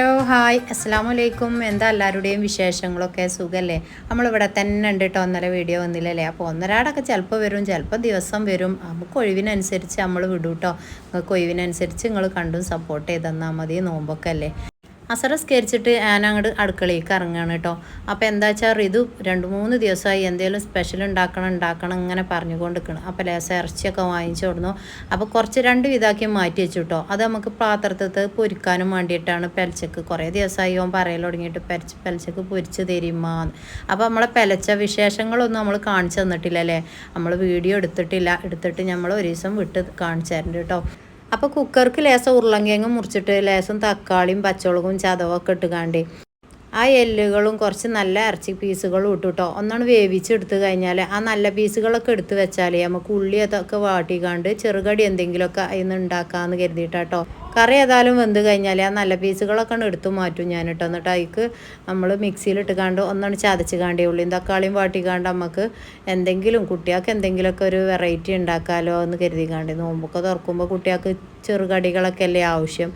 Hello hi. അസ്സാം വലൈക്കും എന്താ എല്ലാവരുടെയും വിശേഷങ്ങളൊക്കെ? സുഖമല്ലേ നമ്മളിവിടെ തന്നെ ഉണ്ട് കേട്ടോ ഒന്നര വീഡിയോ വന്നില്ലല്ലേ? അപ്പോൾ ഒന്നരാടൊക്കെ ചിലപ്പോൾ വരും ചിലപ്പോൾ ദിവസം വരും. നമുക്ക് ഒഴിവിനനുസരിച്ച് നമ്മൾ വിടും കേട്ടോ നിങ്ങൾക്ക് ഒഴിവിനനുസരിച്ച് നിങ്ങൾ കണ്ടും സപ്പോർട്ട് ചെയ്ത് തന്നാൽ മതി. നോമ്പൊക്കെ അല്ലേ? അസറസ്കരിച്ചിട്ട് ആന അങ്ങോട്ട് അടുക്കളയിലേക്ക് ഇറങ്ങുകയാണ് കേട്ടോ. അപ്പോൾ എന്താ വെച്ചാൽ ഇത് രണ്ട് മൂന്ന് ദിവസമായി എന്തെങ്കിലും സ്പെഷ്യൽ ഉണ്ടാക്കണം ഉണ്ടാക്കണം ഇങ്ങനെ പറഞ്ഞുകൊണ്ട് നിൽക്കണം അപ്പോൾ ലേസ ഇറച്ചിയൊക്കെ വാങ്ങിച്ചു കൊടുന്നു. അപ്പോൾ കുറച്ച് രണ്ട് വിധാക്കി മാറ്റി വെച്ചു കേട്ടോ. അത് നമുക്ക് പാത്രത്തിൽ പൊരിക്കാനും വേണ്ടിയിട്ടാണ് പെലച്ചക്ക് കുറേ ദിവസമായി ഓൻ പറയൽ തുടങ്ങിയിട്ട് പെരച്ച് പെലച്ചക്ക് പൊരിച്ച് തരുമാ അപ്പോൾ നമ്മളെ പെലച്ച വിശേഷങ്ങളൊന്നും നമ്മൾ കാണിച്ചു തന്നിട്ടില്ല അല്ലേ? നമ്മൾ വീഡിയോ എടുത്തിട്ടില്ല. എടുത്തിട്ട് നമ്മൾ ഒരു ദിവസം വിട്ട് കാണിച്ചു തരുന്നുണ്ട് കേട്ടോ. അപ്പോൾ കുക്കർക്ക് ലേസം ഉരുളങ്കിഴങ്ങ് മുറിച്ചിട്ട് ലേസം തക്കാളിയും പച്ചമുളകും ചതവൊക്കെ ഇട്ടുകാണ്ട് ആ എല്ലുകളും കുറച്ച് നല്ല ഇറച്ചി പീസുകളും ഇട്ടു കേട്ടോ ഒന്നാണ് വേവിച്ചെടുത്ത് കഴിഞ്ഞാൽ ആ നല്ല പീസുകളൊക്കെ എടുത്ത് വെച്ചാൽ നമുക്ക് ഉള്ളി അതൊക്കെ വാട്ടിക്കാണ്ട് ചെറുകടി എന്തെങ്കിലുമൊക്കെ അതിൽ നിന്ന് ഉണ്ടാക്കാമെന്ന് കരുതിയിട്ടാട്ടോ കറി ഏതായാലും വെന്ത് കഴിഞ്ഞാൽ ആ നല്ല പീസുകളൊക്കെ എടുത്ത് മാറ്റും ഞാൻ കേട്ടോ എന്നിട്ട് അതിക്ക് നമ്മൾ മിക്സിയിൽ ഇട്ടുകാണ്ട് ഒന്നാണ് ചതച്ച് കാണ്ടേ ഉള്ളിയും തക്കാളിയും വാട്ടിക്കാണ്ട് നമുക്ക് എന്തെങ്കിലും കുട്ടികൾക്ക് എന്തെങ്കിലുമൊക്കെ ഒരു വെറൈറ്റി ഉണ്ടാക്കാമല്ലോ എന്ന് കരുതി കാണ്ടേ നോമ്പൊക്കെ തുറക്കുമ്പോൾ കുട്ടികൾക്ക് ചെറുകടികളൊക്കെ അല്ലേ ആവശ്യം.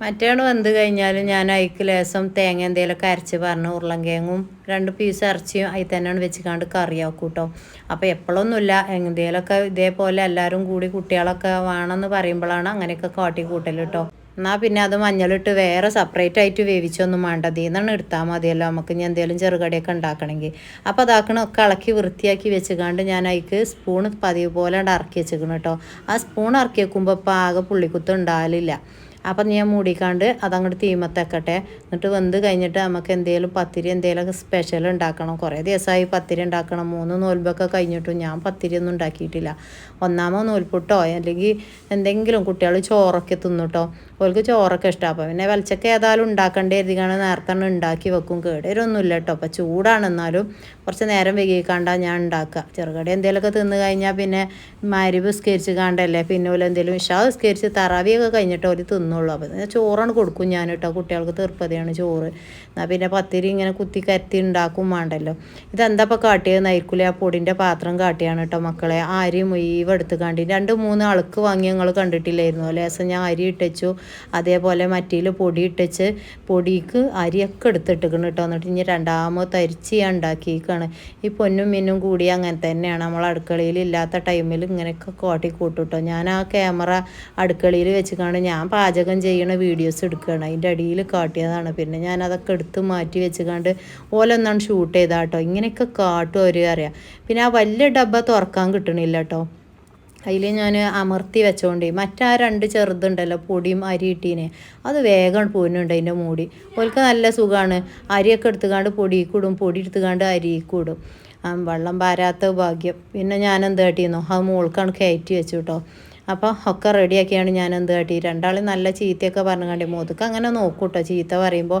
മറ്റേണ് വെന്ത് കഴിഞ്ഞാൽ ഞാൻ അതിക്ക് ലേസം തേങ്ങ എന്തെങ്കിലുമൊക്കെ അരച്ച് പറഞ്ഞ് ഉരുളൻകിഴങ്ങും രണ്ട് പീസ് ഇറച്ചിയും അതിൽ തന്നെയാണ് വെച്ചിക്കാണ്ട് കറിയാക്കും കേട്ടോ അപ്പോൾ എപ്പോഴൊന്നുമില്ല എന്തെങ്കിലുമൊക്കെ ഇതേപോലെ എല്ലാവരും കൂടി കുട്ടികളൊക്കെ വേണമെന്ന് പറയുമ്പോഴാണ് അങ്ങനെയൊക്കെ കാട്ടി കൂട്ടൽ കേട്ടോ എന്നാൽ പിന്നെ അത് മഞ്ഞളിട്ട് വേറെ സെപ്പറേറ്റ് ആയിട്ട് വേവിച്ചൊന്നും വേണ്ട തീന്നാണ് എടുത്താൽ മതിയല്ലോ. നമുക്ക് ഇനി എന്തെങ്കിലും ചെറുകടിയൊക്കെ ഉണ്ടാക്കണമെങ്കിൽ അപ്പോൾ അതാക്കണമൊക്കെ ഇളക്കി വൃത്തിയാക്കി വെച്ചുകൊണ്ട് ഞാൻ അതിക്ക് സ്പൂൺ പതിവ് പോലെ ഇറക്കി വെച്ചേക്കണം കേട്ടോ ആ സ്പൂൺ ഇറക്കി വെക്കുമ്പോൾ ഇപ്പോൾ ആകെ പുള്ളിക്കുത്തം ഉണ്ടാകലില്ല അപ്പം ഞാൻ മൂടിക്കാണ്ട് അതങ്ങോട്ട് തീമത്തേക്കട്ടെ. എന്നിട്ട് വെന്ത് കഴിഞ്ഞിട്ട് നമുക്ക് എന്തെങ്കിലും പത്തിരി എന്തെങ്കിലുമൊക്കെ സ്പെഷ്യൽ ഉണ്ടാക്കണം. കുറേ ദിവസമായി പത്തിരി ഉണ്ടാക്കണം. മൂന്ന് നോൽബൊക്കെ കഴിഞ്ഞിട്ടും ഞാൻ പത്തിരി ഒന്നും ഉണ്ടാക്കിയിട്ടില്ല. ഒന്നാമോ നൂൽപുട്ടോ അല്ലെങ്കിൽ എന്തെങ്കിലും കുട്ടികൾ ചോറൊക്കെ തിന്നുട്ടോ. അവർക്ക് ചോറൊക്കെ ഇഷ്ടമാണ് അപ്പോൾ പിന്നെ വെളിച്ചൊക്കെ ഏതായാലും ഉണ്ടാക്കേണ്ടി കരുതിക്കാണ് നേരത്തെ ഉണ്ടാക്കി വെക്കും. കേടരൊന്നുമില്ല കേട്ടോ അപ്പോൾ ചൂടാണെന്നാലും കുറച്ച് നേരം വൈകിക്കാണ്ടാ ഞാൻ ഉണ്ടാക്കുക. ചെറുകടി എന്തെങ്കിലുമൊക്കെ തിന്നു കഴിഞ്ഞാൽ പിന്നെ മരിവ് സ്കരിച്ച് കാണ്ടല്ലേ. പിന്നെ പോലെ എന്തെങ്കിലും വിഷാ സ്കരിച്ച് തറാവിയൊക്കെ കഴിഞ്ഞിട്ട് ഓൽ തിന്നുള്ളൂ അപ്പോൾ ചോറാണ് കൊടുക്കും ഞാൻ കേട്ടോ കുട്ടികൾക്ക് തീർപ്പതയാണ് ചോറ്. എന്നാൽ പിന്നെ പത്തിരി ഇങ്ങനെ കുത്തി കരുത്തി ഉണ്ടാക്കും വേണ്ടല്ലോ. ഇതെന്താ ഇപ്പോൾ കാട്ടിയത്? നൈക്കുലി ആ പൊടിന്റെ പാത്രം കാട്ടിയാണ് കേട്ടോ മക്കളെ. ആരി മുഴുവൻ എടുത്ത് കണ്ടി. രണ്ട് മൂന്ന് ആൾക്ക് വാങ്ങി ഞങ്ങൾ കണ്ടിട്ടില്ലായിരുന്നു. ലേസം ഞാൻ അരി ഇട്ടച്ചു. അതേപോലെ മറ്റേൽ പൊടി ഇട്ടച്ച്. പൊടിക്ക് അരിയൊക്കെ എടുത്തിട്ടിക്കണം കേട്ടോ എന്നിട്ട് ഇനി രണ്ടാമത് തരിച്ച് ഞാൻ ഉണ്ടാക്കിയിരിക്കുകയാണ് ഈ പൊന്നും മിന്നും കൂടി അങ്ങനെ തന്നെയാണ്. നമ്മൾ അടുക്കളയിൽ ഇല്ലാത്ത ടൈമിൽ ഇങ്ങനെയൊക്കെ കോട്ടി കൂട്ടും കൂട്ടുട്ടോ ഞാൻ ആ ക്യാമറ അടുക്കളയിൽ വെച്ച് ഞാൻ പാചകം ചെയ്യണ വീഡിയോസ് എടുക്കുകയാണ്. അതിന്റെ അടിയിൽ കാട്ടിയതാണ്. പിന്നെ ഞാൻ അതൊക്കെ എടുത്ത് മാറ്റി വെച്ചുകൊണ്ട് ഓലൊന്നാണ് ഷൂട്ട് ചെയ്താട്ടോ. ഇങ്ങനെയൊക്കെ കാട്ടും അവർ അറിയാം. പിന്നെ ആ വലിയ ഡബ്ബ തുറക്കാൻ കിട്ടണില്ല കേട്ടോ അതിൽ ഞാൻ അമർത്തി വെച്ചോണ്ടേ. മറ്റാ രണ്ട് ചെറുതുണ്ടല്ലോ പൊടിയും അരി ഇട്ടീനെ. അത് വേഗം പോകുന്നുണ്ട് അതിന്റെ മൂടി. ഓൽക്ക് നല്ല സുഖമാണ് അരിയൊക്കെ എടുത്തുകാണ്ട് പൊടി കൂടും പൊടി എടുത്തുകാണ്ട് അരി കൂടും വെള്ളം പാരാത്ത ഭാഗ്യം. പിന്നെ ഞാൻ എന്ത് കാട്ടിയെന്നോ അത് മോൾക്കാണ് കയറ്റി വെച്ചു കേട്ടോ അപ്പോൾ ഒക്കെ റെഡിയാക്കിയാണ് ഞാൻ എന്ത് കാട്ടി. രണ്ടാളും നല്ല ചീത്തയൊക്കെ പറഞ്ഞു കണ്ടി മുതുക്ക് അങ്ങനെ നോക്കൂട്ടോ. ചീത്ത പറയുമ്പോൾ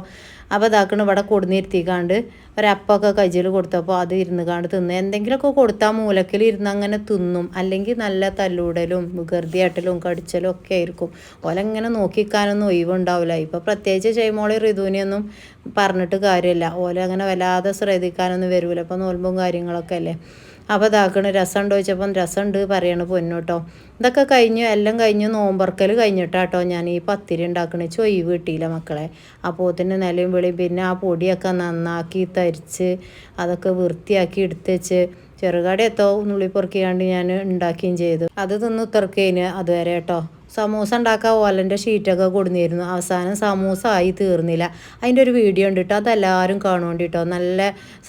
അപ്പോൾ ഇതാക്കണ ഇവിടെ കൊടുന്നിരുത്തിക്കാണ്ട് ഒരപ്പൊക്കെ കയ്യിൽ കൊടുത്തപ്പോൾ അത് ഇരുന്ന് കാണ്ട് തിന്ന്. എന്തെങ്കിലുമൊക്കെ കൊടുത്താൽ മൂലക്കിൽ ഇരുന്ന് അങ്ങനെ തിന്നും. അല്ലെങ്കിൽ നല്ല തല്ലൂടലും വികൃതിയാട്ടലും കടിച്ചലും ഒക്കെ ആയിരിക്കും. ഓലെങ്ങനെ നോക്കിക്കാനൊന്നും ഒഴിവുണ്ടാവില്ല ഇപ്പോൾ പ്രത്യേകിച്ച് ചെയ്യുമ്പോൾ ഋതുവിനെയൊന്നും പറഞ്ഞിട്ട് കാര്യമില്ല. ഓല അങ്ങനെ വല്ലാതെ ശ്രദ്ധിക്കാനൊന്നും വരില്ല അപ്പോൾ നോൽമ്പും കാര്യങ്ങളൊക്കെ അല്ലേ? അപ്പോൾ ഇതാക്കണ് രസമുണ്ടോ ചോദിച്ചപ്പം രസമുണ്ട് പറയണ പൊന്നോട്ടോ. ഇതൊക്കെ കഴിഞ്ഞു എല്ലാം കഴിഞ്ഞു നോമ്പറക്കൽ കഴിഞ്ഞിട്ടാട്ടോ ഞാൻ ഈ പത്തിരി ഉണ്ടാക്കണ. ചൊയ്വ് കിട്ടിയില്ല മക്കളെ. അപ്പോൾ തന്നെ നിലയും വിളിയും പിന്നെ ആ പൊടിയൊക്കെ നന്നാക്കി തരിച്ച് അതൊക്കെ വൃത്തിയാക്കി എടുത്തുവെച്ച് ചെറുകട എത്തോ ഞാൻ ഉണ്ടാക്കുകയും ചെയ്തു. അത് തിന്ന് തെറുക്കേന് അതുവരെ കേട്ടോ. സമൂസ ഉണ്ടാക്കാൻ ഓലന്റെ ഷീറ്റൊക്കെ കൊടുന്നിരുന്നു. അവസാനം സമൂസ ആയി തീർന്നില്ല. അതിന്റെ ഒരു വീഡിയോ ഉണ്ട് കേട്ടോ അതെല്ലാവരും കാണുകൊണ്ട് കേട്ടോ നല്ല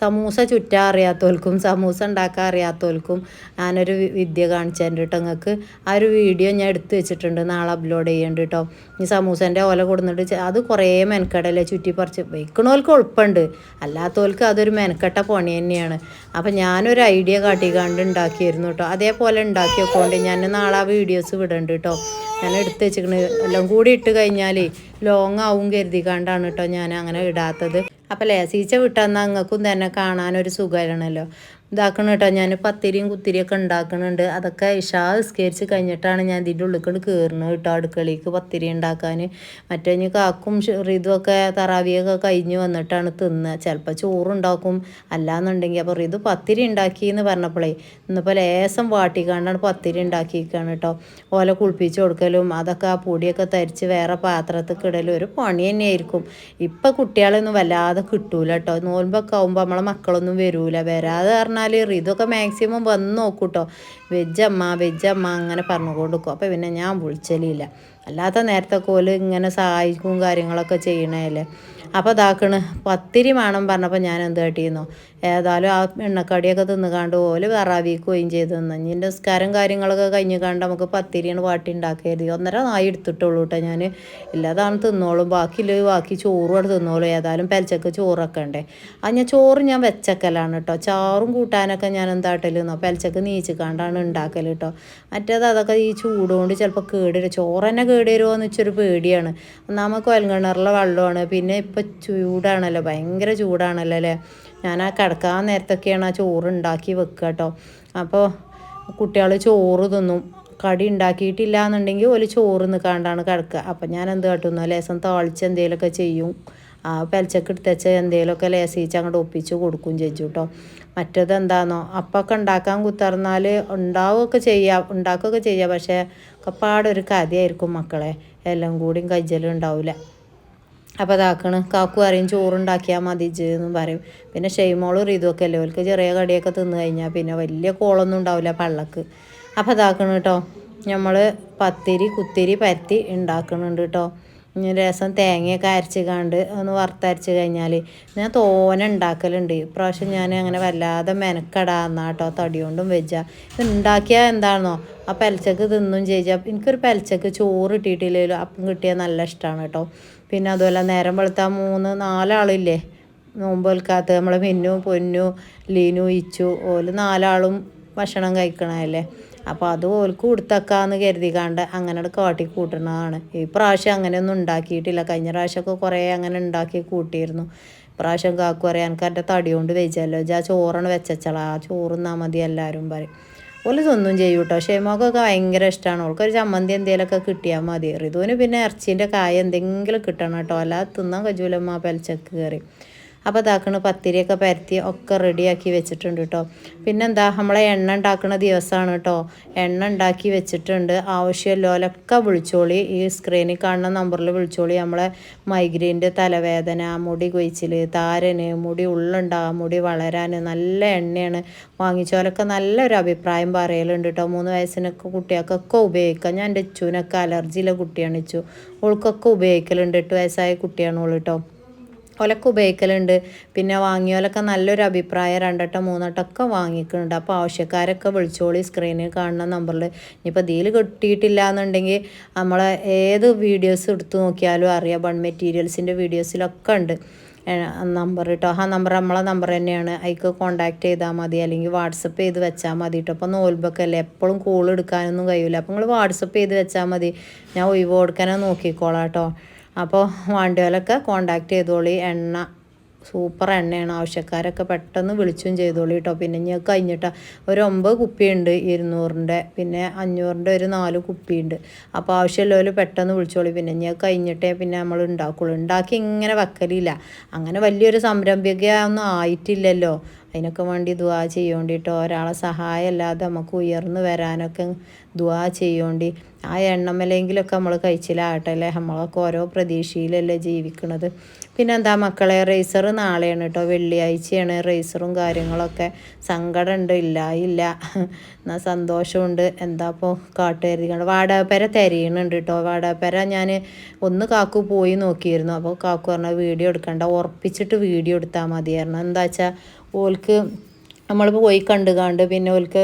സമൂസ ചുറ്റാൻ അറിയാത്തവർക്കും സമൂസ ഉണ്ടാക്കാൻ അറിയാത്തവർക്കും ഞാനൊരു വിദ്യ കാണിച്ചു തന്നെ കേട്ടോ നിങ്ങൾക്ക് ആ ഒരു വീഡിയോ ഞാൻ എടുത്തു വെച്ചിട്ടുണ്ട്. നാളെ അപ്ലോഡ് ചെയ്യേണ്ട കേട്ടോ ഈ സമൂസന്റെ ഓല കൊടുന്നിട്ട് അത് കുറേ മെനക്കെട്ടല്ലേ ചുറ്റി പറിച്ച് വയ്ക്കണോൽക്ക് എളുപ്പമുണ്ട് അല്ലാത്തവർക്ക് അതൊരു മെനക്കെട്ട പണി തന്നെയാണ്. അപ്പം ഞാനൊരു ഐഡിയ കാട്ടിക്കാണ്ട് ഉണ്ടാക്കിയിരുന്നു കേട്ടോ അതേപോലെ ഉണ്ടാക്കി വെക്കൊണ്ട് ഞാൻ നാളെ ആ വീഡിയോസ് വിടണ്ട് കേട്ടോ ഞാൻ എടുത്ത് വെച്ചിരിക്കണ എല്ലാം കൂടി ഇട്ട് കഴിഞ്ഞാൽ ലോങ് ആവും കരുതി കണ്ടാണ് കേട്ടോ ഞാൻ അങ്ങനെ ഇടാത്തത്. അപ്പോൾ ലേസീച്ച വിട്ടെന്നാൽ നിങ്ങൾക്കും തന്നെ കാണാനൊരു സുഖമാണല്ലോ ഇതാക്കണം കേട്ടോ. ഞാൻ പത്തിരിയും കുത്തിരിയൊക്കെ ഉണ്ടാക്കുന്നുണ്ട് അതൊക്കെ ഇഷാ സ്കെച്ച് കഴിഞ്ഞിട്ടാണ് ഞാൻ ഇതിന്റെ ഉള്ളിൽ കൊണ്ട് കയറുന്നത് കേട്ടോ അടുക്കളയ്ക്ക് പത്തിരി ഉണ്ടാക്കാൻ മറ്റേ ഇനി കാക്കും റിതുമൊക്കെ തറാവിയൊക്കെ കഴിഞ്ഞ് വന്നിട്ടാണ് തിന്നുക. ചിലപ്പോൾ ചോറുണ്ടാക്കും. അല്ലാന്നുണ്ടെങ്കിൽ അപ്പോൾ റിതു പത്തിരി ഉണ്ടാക്കി എന്ന് പറഞ്ഞപ്പോഴേ ഇന്നിപ്പോൾ ലേസം വാട്ടിക്കാണ്ടാണ് പത്തിരി ഉണ്ടാക്കിയിരിക്കുകയാണ് കേട്ടോ. ഓല കുളിപ്പിച്ച് കൊടുക്കലും അതൊക്കെ ആ പൊടിയൊക്കെ തരിച്ച് വേറെ പാത്രത്തിൽ കിടലും ഒരു പണി തന്നെയായിരിക്കും. ഇപ്പം കുട്ടികളൊന്നും വല്ലാതെ കിട്ടൂല കേട്ടോ. നോൽമ്പൊക്കെ ആകുമ്പോൾ നമ്മളെ മക്കളൊന്നും വരൂല. വരാതെ പറഞ്ഞാൽ ഇതൊക്കെ മാക്സിമം വന്ന് നോക്കൂട്ടോ. വെജമ്മ വെജമ്മ അങ്ങനെ പറഞ്ഞു കൊടുക്കും അപ്പോൾ പിന്നെ ഞാൻ വിളിച്ചലില്ല. അല്ലാത്ത നേരത്തെ കോൽ ഇങ്ങനെ സഹായിക്കും കാര്യങ്ങളൊക്കെ ചെയ്യണതല്ലേ അപ്പോൾ ഇതാക്കണ് പത്തിരി വേണം പറഞ്ഞപ്പോൾ ഞാൻ എന്ത് കാട്ടിയെന്നോ ഏതായാലും ആ എണ്ണക്കടിയൊക്കെ തിന്നുകാണ്ട് ഓൽ വിറാവിക്കുകയും ചെയ്ത്. തിന്നു ഇനി നിസ്കാരം കാര്യങ്ങളൊക്കെ കഴിഞ്ഞ് കണ്ട് നമുക്ക് പത്തിരിയാണ് വാട്ടി ഉണ്ടാക്കരുത് ഒന്നര നായി എടുത്തിട്ടുള്ളൂ കേട്ടോ ഞാൻ ഇല്ലാതാണ് തിന്നോളും. ബാക്കിയില്ല ബാക്കി ചോറും അവിടെ തിന്നോളും. ഏതായാലും പെലച്ചക്ക് ചോറൊക്കെ ഉണ്ടേ ആ ഞാൻ ചോറ് ഞാൻ വെച്ചക്കലാണ് കേട്ടോ ചാറും കൂട്ടാനൊക്കെ ഞാൻ എന്താട്ടലെന്നോ പെലച്ചക്ക് നീച്ചിക്കാണ്ടാണ് ഉണ്ടാക്കൽ കേട്ടോ മറ്റേത് അതൊക്കെ ഈ ചൂടുകൊണ്ട് ചിലപ്പോൾ കേടുവരും ചോറ് തന്നെ കേടുവരുമോ എന്ന് വെച്ചൊരു പേടിയാണ്. ഒന്നാമത് കൊയൽക്കിണറിലെ വെള്ളമാണ് പിന്നെ ഇപ്പം ചൂടാണല്ലോ. ഭയങ്കര ചൂടാണല്ലോ അല്ലേ ഞാൻ ആ കിടക്കാൻ നേരത്തൊക്കെയാണ് ആ ചോറ് ഉണ്ടാക്കി വെക്കുക കേട്ടോ. അപ്പോൾ കുട്ടികൾ ചോറ് തിന്നും. കടി ഉണ്ടാക്കിയിട്ടില്ല എന്നുണ്ടെങ്കിൽ ഒരു ചോറ് നിൽക്കാണ്ടാണ് കിടക്കുക. അപ്പം ഞാൻ എന്ത് കാട്ടുന്നു ലേസം താളിച്ച് എന്തെങ്കിലുമൊക്കെ ചെയ്യും. ആ പെലച്ചക്ക് എടുത്തച്ച എന്തെങ്കിലുമൊക്കെ ലേസിച്ച് അങ്ങോട്ട് ഒപ്പിച്ച് കൊടുക്കും ചേച്ചു കേട്ടോ. മറ്റത് എന്താണെന്നോ അപ്പൊക്കെ ഉണ്ടാക്കാൻ കുത്തറന്നാൽ ഉണ്ടാവുകയൊക്കെ ചെയ്യാം. ഉണ്ടാക്കുകയൊക്കെ ചെയ്യാം. പക്ഷേ കപ്പാടൊരു കഥയായിരിക്കും മക്കളെ. എല്ലാം കൂടിയും കജ്ജലും ഉണ്ടാവില്ല. അപ്പോൾ അതാക്കണ് കാക്കു പറയും ചോറുണ്ടാക്കിയാൽ മതി എന്ന് പറയും. പിന്നെ ഷെയ്മോളും റീതുമൊക്കെ അല്ലേ ഓൾക്ക് ചെറിയ കടിയൊക്കെ തിന്നു കഴിഞ്ഞാൽ പിന്നെ വലിയ കോളൊന്നും ഉണ്ടാവില്ല പള്ളക്ക്. അപ്പോൾ അതാക്കണം കേട്ടോ നമ്മൾ പത്തിരി കുത്തിരി പരത്തി ഉണ്ടാക്കുന്നുണ്ട് കേട്ടോ രസം തേങ്ങയൊക്കെ അരച്ച് കണ്ട് ഒന്ന് വറുത്തരച്ച് കഴിഞ്ഞാൽ ഞാൻ തോന ഉണ്ടാക്കലുണ്ട് ഇപ്രാവശ്യം ഞാൻ അങ്ങനെ വല്ലാതെ മെനക്കടാന്ന കേട്ടോ തടി കൊണ്ടും ഇത് ഉണ്ടാക്കിയാൽ എന്താണെന്നോ ആ പെലച്ചക്ക് തിന്നും ചെയ്ച്ചാൽ എനിക്കൊരു പെലച്ചക്ക് ചോറ് കിട്ടിയിട്ടില്ലല്ലോ അപ്പം കിട്ടിയാൽ നല്ല ഇഷ്ടമാണ് കേട്ടോ പിന്നെ അതുപോലെ നേരം വെളുത്താൽ മൂന്ന് നാലാളില്ലേ? നോമ്പ് വെൽക്കാത്ത നമ്മളെ മിന്നു പൊന്നു ലീനു ഇച്ചു ഓൽ നാലാളും ഭക്ഷണം കഴിക്കണമല്ലേ അപ്പോൾ അത് ഓൽക്ക് കൊടുത്തക്കാന്ന് കരുതിക്കാണ്ട് അങ്ങനെ കാട്ടി കൂട്ടുന്നതാണ് ഈ പ്രാവശ്യം അങ്ങനെയൊന്നും ഉണ്ടാക്കിയിട്ടില്ല. കഴിഞ്ഞ പ്രാവശ്യമൊക്കെ കുറേ അങ്ങനെ ഉണ്ടാക്കി കൂട്ടിയിരുന്നു. പ്രാവശ്യം കാക്കു പറയാൻ എന്റെ തടി കൊണ്ട് വെച്ചല്ലോ ചോറാണ് വെച്ചച്ചളാ. ആ ചോറുന്നാ മതി എല്ലാവരും പറയും. ഓൽ ഇതൊന്നും ചെയ്യും കേട്ടോ ഷെയ്മോക്കൊക്കെ ഭയങ്കര ഇഷ്ടമാണ് ഓൾക്കൊരു ചമ്മന്തി എന്തെങ്കിലുമൊക്കെ കിട്ടിയാൽ മതി. റിതുവിന് പിന്നെ ഇറച്ചീന്റെ കായ എന്തെങ്കിലും കിട്ടണം കേട്ടോ. അല്ലാതെ തിന്നാൻ കജൂലമ്മ പെലച്ചക്ക് കയറി അപ്പോൾ ഇതാക്കണ പത്തിരിയൊക്കെ പരത്തി ഒക്കെ റെഡിയാക്കി വെച്ചിട്ടുണ്ട് കേട്ടോ പിന്നെന്താ നമ്മളെ എണ്ണ ഉണ്ടാക്കുന്ന ദിവസമാണ് കേട്ടോ എണ്ണ ഉണ്ടാക്കി വെച്ചിട്ടുണ്ട്. ആവശ്യമില്ലോലൊക്കെ വിളിച്ചോളി. ഈ സ്ക്രീനിൽ കാണുന്ന നമ്പറിൽ വിളിച്ചോളി. നമ്മളെ മൈഗ്രെയിന്റെ തലവേദന മുടി കൊയ്ച്ചിൽ താരന് മുടി ഉള്ളുണ്ടാ മുടി വളരാൻ നല്ല എണ്ണയാണ്. വാങ്ങിച്ചോലൊക്കെ നല്ലൊരു അഭിപ്രായം പറയലുണ്ട് കേട്ടോ മൂന്ന് വയസ്സിനൊക്കെ കുട്ടികൾക്കൊക്കെ ഉപയോഗിക്കാം. ഞാൻ എന്റെ അച്ചുവിനൊക്കെ അലർജിയിലെ കുട്ടിയാണ് ഇച്ചു. ഓൾക്കൊക്കെ ഉപയോഗിക്കലുണ്ട്. എട്ട് വയസ്സായ കുട്ടിയാണ് ഓൾ കേട്ടോ ഓലൊക്കെ ഉപയോഗിക്കലുണ്ട്. പിന്നെ വാങ്ങിയോലൊക്കെ നല്ലൊരു അഭിപ്രായം രണ്ടട്ടം മൂന്നട്ടമൊക്കെ വാങ്ങിക്കുന്നുണ്ട്. അപ്പോൾ ആവശ്യക്കാരൊക്കെ വിളിച്ചോളി സ്ക്രീനിൽ കാണുന്ന നമ്പറിൽ ഇനിയിപ്പോൾ ഇതിൽ കിട്ടിയിട്ടില്ല എന്നുണ്ടെങ്കിൽ നമ്മളെ ഏത് വീഡിയോസ് എടുത്തു നോക്കിയാലും അറിയാം. ബൺ മെറ്റീരിയൽസിന്റെ വീഡിയോസിലൊക്കെ ഉണ്ട്. നമ്പർ കേട്ടോ ആ നമ്പർ നമ്മളെ നമ്പർ തന്നെയാണ്. അതിക്ക് കോൺടാക്ട് ചെയ്താൽ മതി. അല്ലെങ്കിൽ വാട്സപ്പ് ചെയ്ത് വെച്ചാൽ മതി കേട്ടോ അപ്പോൾ നോൽബൊക്കെ അല്ലേ? എപ്പോഴും കോൾ എടുക്കാനൊന്നും കഴിയില്ല അപ്പോൾ നിങ്ങൾ വാട്സപ്പ് ചെയ്ത് വെച്ചാൽ മതി. ഞാൻ ഒഴിവ് കൊടുക്കാനോ നോക്കിക്കോളാം കേട്ടോ അപ്പോൾ വണ്ടികളൊക്കെ കോണ്ടാക്ട് ചെയ്തോളി എണ്ണ സൂപ്പർ എണ്ണയാണ്. ആവശ്യക്കാരൊക്കെ പെട്ടെന്ന് വിളിച്ചും ചെയ്തോളൂ കേട്ടോ പിന്നെ ഞാൻ കഴിഞ്ഞിട്ട് ഒരു ഒമ്പത് കുപ്പിയുണ്ട് ഇരുന്നൂറിന്റെ. പിന്നെ അഞ്ഞൂറിന്റെ ഒരു നാല് കുപ്പിയുണ്ട്. അപ്പോൾ ആവശ്യമുള്ളവർ പെട്ടെന്ന് വിളിച്ചോളൂ. പിന്നെ ഞാൻ കഴിഞ്ഞിട്ടേ പിന്നെ നമ്മൾ ഉണ്ടാക്കുള്ളൂ. ഉണ്ടാക്കി ഇങ്ങനെ വെക്കലില്ല. അങ്ങനെ വലിയൊരു സംരംഭികയൊന്നും ആയിട്ടില്ലല്ലോ. അതിനൊക്കെ വേണ്ടി ദുവാ ചെയ്യേണ്ടിട്ടോ ഒരാളെ സഹായം അല്ലാതെ നമുക്ക് ഉയർന്നു വരാനൊക്കെ ദുവാ ചെയ്യേണ്ടി. ആ എണ്ണമലെങ്കിലൊക്കെ നമ്മൾ കഴിച്ചിലാകട്ടെ അല്ലേ? നമ്മളൊക്കെ ഓരോ പ്രതീക്ഷയിലല്ലേ ജീവിക്കണത്. പിന്നെ എന്താ മക്കളെ റേസർ നാളെയാണ് കേട്ടോ വെള്ളിയാഴ്ചയാണ് റേസറും കാര്യങ്ങളൊക്കെ. സങ്കടമുണ്ട് ഇല്ല ഇല്ല. എന്നാൽ സന്തോഷമുണ്ട്. എന്താ ഇപ്പോൾ കാട്ടുകരുതിക്കൊണ്ട് വാടകപ്പര തിരയണുണ്ട് കേട്ടോ വാടകപ്പര ഞാൻ ഒന്ന് കാക്കു പോയി നോക്കിയിരുന്നു. അപ്പോൾ കാക്കു പറഞ്ഞാൽ വീഡിയോ എടുക്കണ്ട. ഉറപ്പിച്ചിട്ട് വീഡിയോ എടുത്താൽ മതിയായിരുന്നു. എന്താ വെച്ചാൽ ഓൽക്ക് നമ്മൾ പോയി കണ്ടു കണ്ട് പിന്നെ ഓൽക്ക്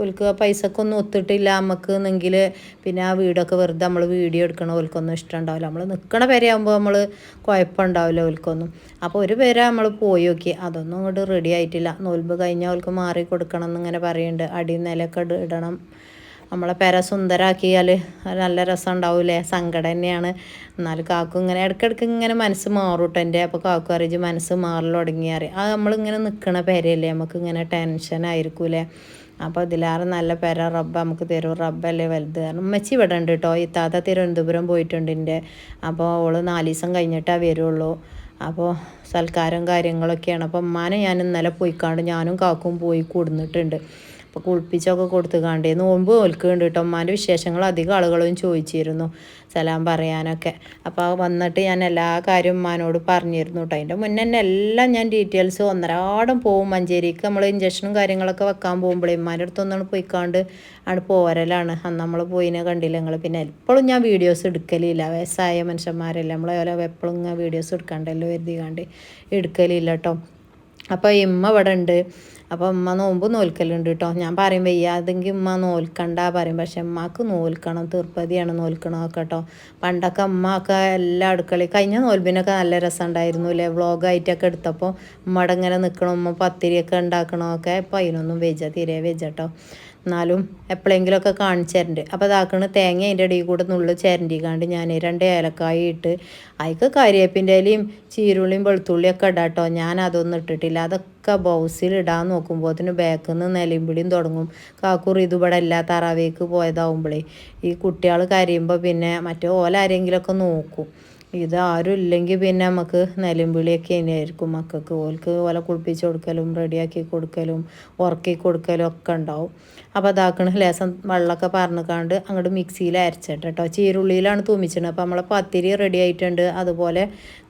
ഓൽക്ക് പൈസക്കൊന്നും ഒത്തിട്ടില്ല നമുക്ക് എന്നെങ്കിൽ പിന്നെ ആ വീടൊക്കെ വെറുതെ നമ്മൾ വീഡിയോ എടുക്കണ ഓൽക്കൊന്നും ഇഷ്ടം ഉണ്ടാവില്ല നമ്മൾ നിൽക്കണ പേരെയാകുമ്പോൾ നമ്മൾ കുഴപ്പമുണ്ടാവില്ല ഓൽക്കൊന്നും. അപ്പോൾ ഒരു പേരെ നമ്മൾ പോയി നോക്കി അതൊന്നും അങ്ങോട്ട് റെഡി ആയിട്ടില്ല. നോൽമ്പ് കഴിഞ്ഞാൽ ഓൽക്ക് മാറി കൊടുക്കണം എന്നിങ്ങനെ പറയുന്നുണ്ട് അടി നിലയൊക്കെ ഇടണം. നമ്മളെ പെര സുന്ദരാക്കിയാൽ നല്ല രസം ഉണ്ടാവില്ലേ സങ്കടം തന്നെയാണ്. എന്നാലും കാക്കു ഇങ്ങനെ ഇടയ്ക്കിടയ്ക്ക് ഇങ്ങനെ മനസ്സ് മാറും കേട്ടോ എന്റെ. അപ്പോൾ കാക്കു അറിയിച്ച് മനസ്സ് മാറി തുടങ്ങി ആ അത് നമ്മളിങ്ങനെ നിൽക്കണ പെരയല്ലേ? നമുക്ക് ഇങ്ങനെ ടെൻഷൻ ആയിരിക്കൂലേ? അപ്പോൾ ഇതിലാറ് നല്ല പെര റബ്ബ് നമുക്ക് തരും. റബ്ബല്ലേ വലുത്. കാരണം ഉമ്മച്ചി ഇവിടെ ഉണ്ട് കേട്ടോ. ഇത്താത്ത താത്ത തിരുവനന്തപുരം പോയിട്ടുണ്ട് എന്റെ. അപ്പോൾ അവൾ നാല് ദിവസം കഴിഞ്ഞിട്ടേ വരുള്ളൂ. അപ്പോൾ സൽക്കാരം കാര്യങ്ങളൊക്കെയാണ്. അപ്പോൾ ഉമ്മാനെ ഞാൻ ഇന്നലെ പോയിക്കാണ്ട് ഞാനും കാക്കും പോയി കൊടുന്നിട്ടുണ്ട്. അപ്പോൾ കുളിപ്പിച്ചൊക്കെ കൊടുത്ത് കാണ്ടേ നോമ്പ് ഓൽക്കുണ്ട് കേട്ടോ ഉമ്മാന്റെ വിശേഷങ്ങൾ അധികം ആളുകളും ചോദിച്ചിരുന്നു. സലാം പറയാനൊക്കെ. അപ്പോൾ വന്നിട്ട് ഞാൻ എല്ലാ കാര്യവും ഉമ്മാനോട് പറഞ്ഞിരുന്നു കേട്ടോ അതിന്റെ മുന്നേ തന്നെ എല്ലാം ഞാൻ ഡീറ്റെയിൽസ് ഒന്നരാടം പോകും മഞ്ചേരിക്ക് നമ്മൾ ഇഞ്ചക്ഷനും കാര്യങ്ങളൊക്കെ വെക്കാൻ പോകുമ്പോഴേ ഉമ്മാന്റെ അടുത്തൊന്നാണ് പോയിക്കാണ്ട് ആണ് പോരലാണ്. അന്ന് നമ്മൾ പോയിനെ കണ്ടില്ല നിങ്ങൾ പിന്നെ എപ്പോഴും ഞാൻ വീഡിയോസ് എടുക്കലില്ല. വയസ്സായ മനുഷ്യന്മാരല്ലേ. നമ്മളെ എപ്പോഴും ഇങ്ങനെ വീഡിയോസ് എടുക്കണ്ടല്ലോ കരുതി കണ്ട് എടുക്കലില്ല കേട്ടോ അപ്പോൾ ഇമ്മ ഇവിടെ ഉണ്ട് അപ്പോൾ ഉമ്മ നോമ്പ് നോൽക്കലുണ്ട് കേട്ടോ ഞാൻ പറയും വയ്യാതെങ്കിൽ ഉമ്മ നോൽക്കണ്ട പറയും. പക്ഷെ ഉമ്മക്ക് നോൽക്കണം തീർപ്പതിയാണ് നോൽക്കണം ഒക്കെ കേട്ടോ പണ്ടൊക്കെ ഉമ്മ ഒക്കെ എല്ലാ അടുക്കളയും കഴിഞ്ഞ നോൽബിനൊക്കെ നല്ല രസം ഉണ്ടായിരുന്നു അല്ലേ വ്ളോഗായിട്ടൊക്കെ എടുത്തപ്പോൾ ഉമ്മടെ ഇങ്ങനെ നിൽക്കണം ഉമ്മ പത്തിരിയൊക്കെ ഉണ്ടാക്കണമൊക്കെ ഇപ്പോൾ അതിനൊന്നും വെജ തീരെ വെജ കേട്ടോ എന്നാലും എപ്പോഴെങ്കിലുമൊക്കെ കാണിച്ചു അപ്പോൾ ഇതാക്കണ തേങ്ങ അതിന്റെ ഇടയിൽ കൂടെ നുള്ളു ചിരണ്ടിക്കാണ്ട് ഞാൻ രണ്ട് ഏലക്കായ ഇട്ട് അതിക്ക് കരിയേപ്പിന്റെ ഇലയും ചീരുള്ളിയും വെളുത്തുള്ളിയൊക്കെ ഇടാം കേട്ടോ ഞാൻ അതൊന്നും ഇട്ടിട്ടില്ല. അതൊക്കെ ബൗസിൽ ഇടാൻ നോക്കുമ്പോഴത്തിന് ബാക്കിൽ നിന്ന് നിലമ്പിളിയും തുടങ്ങും. കാക്കൂർ ഇതിവിടെ എല്ലാ തറാവേക്ക് പോയതാവുമ്പോഴേ ഈ കുട്ടികൾ കരയുമ്പോൾ പിന്നെ മറ്റേ ഓല ആരെങ്കിലുമൊക്കെ നോക്കും. ഇത് ആരും ഇല്ലെങ്കിൽ പിന്നെ നമുക്ക് നിലമ്പിളിയൊക്കെ തന്നെയായിരിക്കും മക്കൾക്ക് ഓൽക്ക് ഓല കുളിപ്പിച്ച് കൊടുക്കലും റെഡിയാക്കി കൊടുക്കലും ഉറക്കി കൊടുക്കലും ഒക്കെ ഉണ്ടാവും. അപ്പോൾ അതാക്കണ ലേസം വെള്ളമൊക്കെ പറന്നിക്കാണ്ട് അങ്ങോട്ട് മിക്സിയിൽ അരച്ചിട്ട് കേട്ടോ ചീരുള്ളിയിലാണ് തൂമിച്ചിട്ടുണ്ട് അപ്പോൾ നമ്മളെ പത്തിരി റെഡി ആയിട്ടുണ്ട്. അതുപോലെ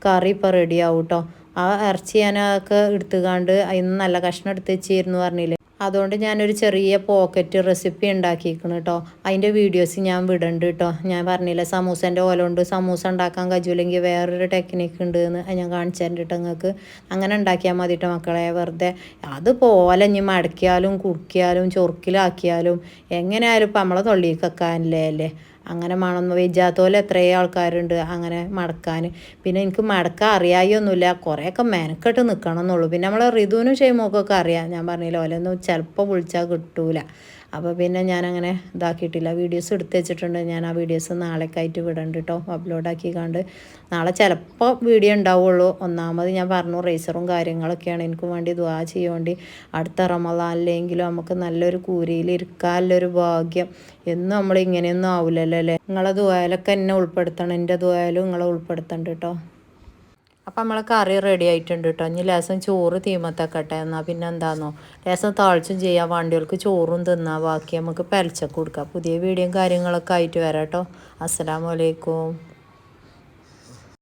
കറി ഇപ്പോൾ റെഡി ആവും കേട്ടോ ആ ഇറച്ചി ഞാനൊക്കെ എടുത്തുകാണ്ട് അതിന് നല്ല കഷ്ണം എടുത്ത് വെച്ചിരുന്നു പറഞ്ഞില്ലേ? അതുകൊണ്ട് ഞാനൊരു ചെറിയ പോക്കറ്റ് റെസിപ്പി ഉണ്ടാക്കിയിരിക്കണം കേട്ടോ അതിന്റെ വീഡിയോസ് ഞാൻ വിടുന്നുണ്ട് കേട്ടോ ഞാൻ പറഞ്ഞില്ല സമൂസേന്റെ ഓല കൊണ്ട് സമൂസ ഉണ്ടാക്കാൻ കഴിയൂലെങ്കിൽ വേറൊരു ടെക്നിക്ക് ഉണ്ട് എന്ന് ഞാൻ കാണിച്ചു തരണ്ട് കേട്ടോ നിങ്ങൾക്ക് അങ്ങനെ ഉണ്ടാക്കിയാൽ മതി കേട്ടോ മക്കളെ വെറുതെ. അത് ഓല ഇനി മടക്കിയാലും കുറുക്കിയാലും ചൊറുക്കിലാക്കിയാലും എങ്ങനെയായാലും ഇപ്പം നമ്മളെ തൊള്ളിയിൽ വെക്കാനല്ലേ അല്ലേ? അങ്ങനെ മണം വെജാത്തോലെ എത്രയോ ആൾക്കാരുണ്ട് അങ്ങനെ മടക്കാൻ പിന്നെ എനിക്ക് മടക്കാൻ അറിയായൊന്നുമില്ല. കുറേയൊക്കെ മെനക്കെട്ട് നിൽക്കണം എന്നുള്ളൂ പിന്നെ നമ്മളെ ഋതുവിനും ക്ഷേമമൊക്കെ അറിയാം. ഞാൻ പറഞ്ഞില്ല ഓലൊന്നും ചിലപ്പോൾ വിളിച്ചാൽ കിട്ടൂല. അപ്പോൾ പിന്നെ ഞാനങ്ങനെ ഇതാക്കിയിട്ടില്ല. വീഡിയോസ് എടുത്ത് വെച്ചിട്ടുണ്ട്. ഞാൻ ആ വീഡിയോസ് നാളേക്കായിട്ട് വിടണ്ട് കേട്ടോ അപ്ലോഡാക്കി കണ്ട് നാളെ ചിലപ്പോൾ വീഡിയോ ഉണ്ടാവുള്ളൂ. ഒന്നാമത് ഞാൻ പറഞ്ഞു റേസറും കാര്യങ്ങളൊക്കെയാണ്. എനിക്ക് വേണ്ടി ദ്വാ ചെയ്യാൻ വേണ്ടി അടുത്ത റമദാനിലെങ്കിലും നമുക്ക് നല്ലൊരു കൂരിയിൽ ഇരിക്കാനുള്ളൊരു ഭാഗ്യം. എന്നും നമ്മൾ ഇങ്ങനെയൊന്നും ആവില്ലല്ലോ അല്ലേ? നിങ്ങളെ ദ്വാലൊക്കെ എന്നെ ഉൾപ്പെടുത്തണം. എന്റെ ദ്വാലും നിങ്ങളെ ഉൾപ്പെടുത്തണ്ട് കേട്ടോ അപ്പം നമ്മളെ കറി റെഡി ആയിട്ടുണ്ട് കേട്ടോ ഇനി ലേസം ചോറ് തീമത്തക്കട്ടെ. എന്നാൽ പിന്നെ എന്താണെന്നോ ലേസം താഴ്ചയും ചെയ്യാം. വണ്ടികൾക്ക് ചോറും തിന്നാം. ബാക്കി നമുക്ക് പലിച്ചക്ക് കൊടുക്കാം. പുതിയ വീഡിയോയും കാര്യങ്ങളൊക്കെ ആയിട്ട് വരാം കേട്ടോ അസ്സലാമലൈക്കും